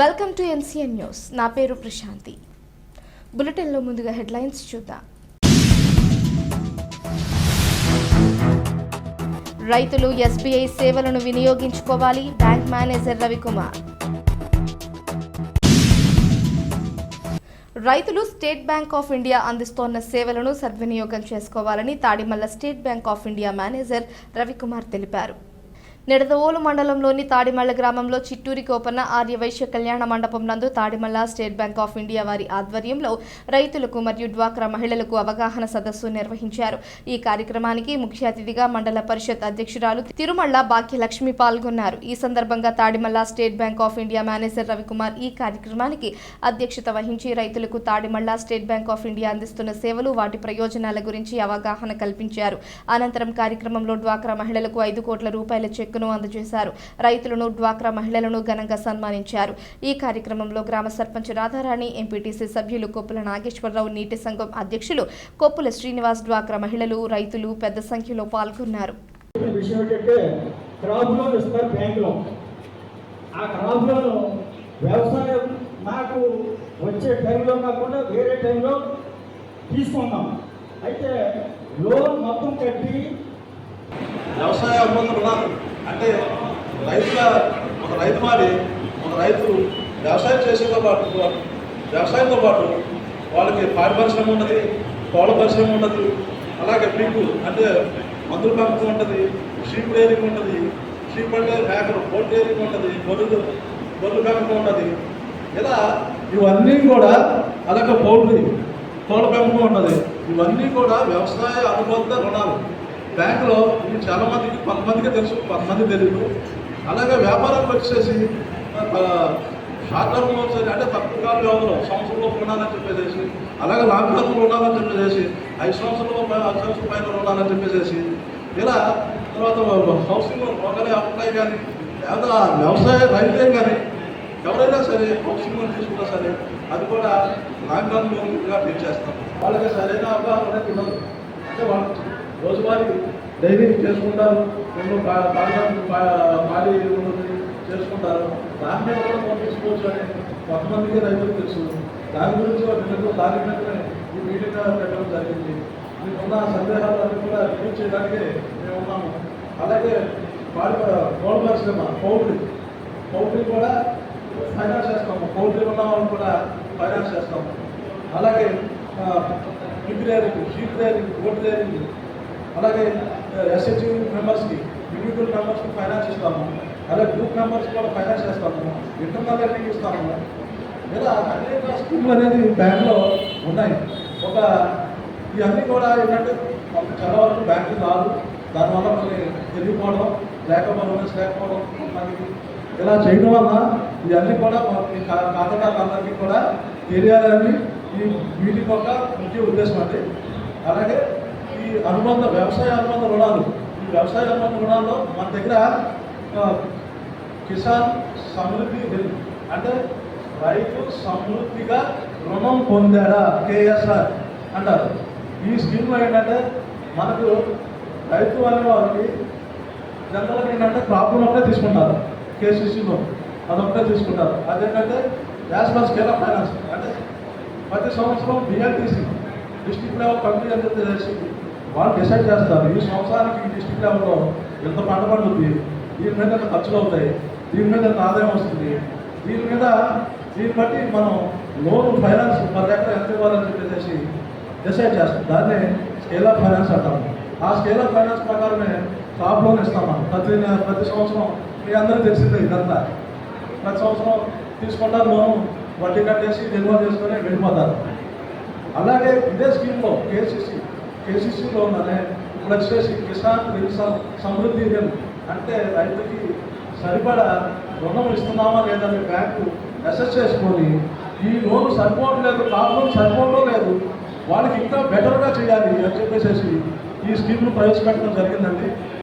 Welcome to NCN news నా పేరు ప్రశాంతి. బులెటిన్లో ముందుగా హెడ్లైన్స్ చూద్దాం. రైతులు ఎస్బీఐ సేవలను వినియోగించుకోవాలి. Bank manager Ravikumar. రైతులు స్టేట్ బ్యాంక్ ఆఫ్ ఇండియా అందిస్తోన్న సేవలను సద్వినియోగం చేసుకోవాలని Tadimalla State Bank of India manager Ravikumar తెలిపారు. నిడదవోలు మండలంలోని తాడిమల్ల గ్రామంలో చిట్టూరి కోపన్న ఆర్యవైశ్య కళ్యాణ మండపం నందు Tadimalla State Bank of India వారి ఆధ్వర్యంలో రైతులకు మరియు డ్వాక్రా మహిళలకు అవగాహన సదస్సు నిర్వహించారు. ఈ కార్యక్రమానికి ముఖ్య అతిథిగా మండల పరిషత్ అధ్యక్షురాలు తిరుమల భాగ్యలక్ష్మి పాల్గొన్నారు. ఈ సందర్భంగా Tadimalla State Bank of India manager Ravikumar ఈ కార్యక్రమానికి అధ్యక్షత వహించి రైతులకు Tadimalla State Bank of India అందిస్తున్న సేవలు వాటి ప్రయోజనాల గురించి అవగాహన కల్పించారు. అనంతరం కార్యక్రమంలో డ్వాక్రా మహిళలకు ఐదు కోట్ల రూపాయల చెక్ చెక్కును అందజేశారు. రైతులను డ్వాక్రా మహిళలను ఘనంగా సన్మానించారు. ఈ కార్యక్రమంలో గ్రామ సర్పంచ్ రాధారాణి ఎంపీటీసీ సభ్యులు కొప్పుల నాగేశ్వరరావు నీటి సంఘం అధ్యక్షులు కొప్పుల శ్రీనివాస్ డ్వాక్రా మహిళలు రైతులు పెద్ద సంఖ్యలో పాల్గొన్నారు. చెప్పిన విషయం ఏంటంటే క్రాప్ లోన్ ఇస్తారు బ్యాంకులో ఆ క్రాప్ లోన్ వ్యవసాయం నాకు వచ్చే టైంలో కాకుండా వేరే టైంలో తీసుకున్నాం. అయితే లోన్ మొత్తం కట్టి వ్యవసాయ అనుబంధ రుణాలు అంటే రైతుల ఒక రైతు మాది ఒక రైతు వ్యవసాయం చేసేతో పాటు వ్యవసాయంతో పాటు వాళ్ళకి పాడి పరిశ్రమ ఉన్నది కోళ్ళ పరిశ్రమ ఉన్నది అలాగే పీకు అంటే మందుల పెంపకం ఉంటుంది షీప్ డైరింగ్ ఉంటుంది షీప్ అంటే మేకలు బోట్ డైరింగ్ ఉంటుంది బొల్లు బొల్లు పెంపకం ఉంటుంది ఇలా ఇవన్నీ కూడా అలాగే పౌల్ట్రీ కోళ్ళ పెంపకం ఉన్నది. ఇవన్నీ కూడా వ్యవసాయ అనుబంధ రుణాలు. బ్యాంకులో ఇది చాలా మందికి కొంతమందికి తెలుసు కొంతమంది తెలియదు అలాగే వ్యాపారం వచ్చేసి షార్ట్ టర్మ్ లోన్స్ అంటే తక్కువ కాల వ్యవధిలో సంవత్సరంలో ఉండాలని చెప్పేసి అలాగే లాంగ్ టర్మ్ ఉండాలని చెప్పేసి ఐదు సంవత్సరంలో పై- ఐదు సంవత్సరాల పైన ఉండాలని చెప్పేసి ఇలా తర్వాత హౌసింగ్ లోన్ ఒకరే అప్లై కానీ లేదా వ్యవసాయ రైతులే కానీ ఎవరైనా సరే హౌసింగ్ లోన్ తీసుకున్నా సరే అది కూడా లాంగ్ టర్మ్ లోన్గా పెంచేస్తాం వాళ్ళకి సరైన అవగాహన అనేది ఉండదు. అంటే వాళ్ళు రోజువారీ డైలీ చేసుకుంటారు. రెండు పా- పాడడానికి చేసుకుంటారు. దాని మీద కూడా పంపించుకోవచ్చు అని కొంతమందికి రైతులకు తెలుసు. దాని గురించి వాళ్ళు దాని మీదనే ఈ మీటింగ్ పెట్టడం జరిగింది. మీకున్న సందేహాలన్నీ కూడా రిలీజ్ చేయడానికి మేము ఉన్నాము అలాగే పాడి కోళ్ళ పరిశ్రమ పౌల్ట్రీ. పౌల్ట్రీ కూడా ఫైనాన్స్ చేస్తాము. పౌల్ట్రీ ఉన్న వాళ్ళు కూడా ఫైనాన్స్ చేస్తాము. అలాగే పిగ్ రేరింగ్ షీప్ రేరింగ్ అలాగే ఎస్హెచ్ మెంబర్స్కి ఇండివిజువల్ మెంబర్స్కి ఫైనాన్స్ ఇస్తాము. అలాగే గ్రూప్ మెంబర్స్ కూడా ఫైనాన్స్ చేస్తాము. ఇంటర్నల్ లెర్నింగ్ ఇస్తాము. ఇలా అనేక స్కీమ్లు అనేది బ్యాంక్లో ఉన్నాయి. ఒక ఇవన్నీ కూడా ఏంటంటే కొంత చాలా వరకు బ్యాంకు రాదు దానివల్ల మళ్ళీ తెలియకపోవడం లేకపోవడం లేకపోవడం మనకి ఇలా చేయడం వల్ల ఇవన్నీ కూడా మనకి కా- ఖాతాదారులందరికీ కూడా తెలియాలని ఈ మీటింగ్ యొక్క ముఖ్య ఉద్దేశం అండి. అలాగే అనుబంధ వ్యవసాయ అనుబంధ రుణాలు. ఈ వ్యవసాయ అనుబంధ రుణాల్లో మన దగ్గర కిసాన్ సమృద్ధి నిధి అంటే రైతు సమృద్ధిగా రుణం పొందాడా? కేఎస్ఆర్ అంటారు. ఈ స్కీమ్లో ఏంటంటే మనకు రైతు అనే వాళ్ళకి జనరల్గా ఏంటంటే క్రాప్ లోన్ ఒకటే తీసుకుంటారు. కేసీసీలో అదొకటే తీసుకుంటారు. అదేంటంటే as per scale of finance. అంటే ప్రతి సంవత్సరం బిఎల్టీసీ డిస్ట్రిక్ట్ లెవెల్ కమిటీ అని తెలిసింది వాళ్ళు డిసైడ్ చేస్తారు. ఈ సంవత్సరానికి ఈ డిస్ట్రిక్ట్ లెవెల్లో ఎంత పంట పండుతుంది దీని మీద ఎంత ఖర్చులు అవుతాయి? దీని మీద ఎంత ఆదాయం వస్తుంది? దీని మీద దీన్ని బట్టి మనం లోన్ ఫైనాన్స్ పర్ ఎకరా ఎంత ఇవ్వాలని చెప్పేసి డిసైడ్ చేస్తాం. దాన్ని స్కేల్ ఆఫ్ ఫైనాన్స్ అంటాము ఆ స్కేల్ ఆఫ్ ఫైనాన్స్ ప్రకారమే క్రాప్ లోన్ ఇస్తాం మనం. ప్రతి ప్రతి సంవత్సరం మీ అందరూ తెలిసిందే ఇదంతా. ప్రతి సంవత్సరం తీసుకుంటారు లోను వడ్డీ కట్టేసి నిల్వ చేసుకొని వెళ్ళిపోతారు. అలాగే ఇదే స్కీమ్లో కేసీసీ కేసీసీ లోన్ ఇప్పుడు వచ్చేసి కిసాన్ రిల్ సమృద్ధి అంటే రైతుకి సరిపడా రుణం ఇస్తున్నామా లేదని బ్యాంకు అసెస్ చేసుకొని ఈ లోన్ సరిపోవట్లేదు క్రాప్ లోన్ సరిపోవడం లేదు. వాళ్ళకి ఇంకా బెటర్గా చేయాలి అని చెప్పేసి ఈ స్కీమ్ను ప్రవేశపెట్టడం జరిగిందండి.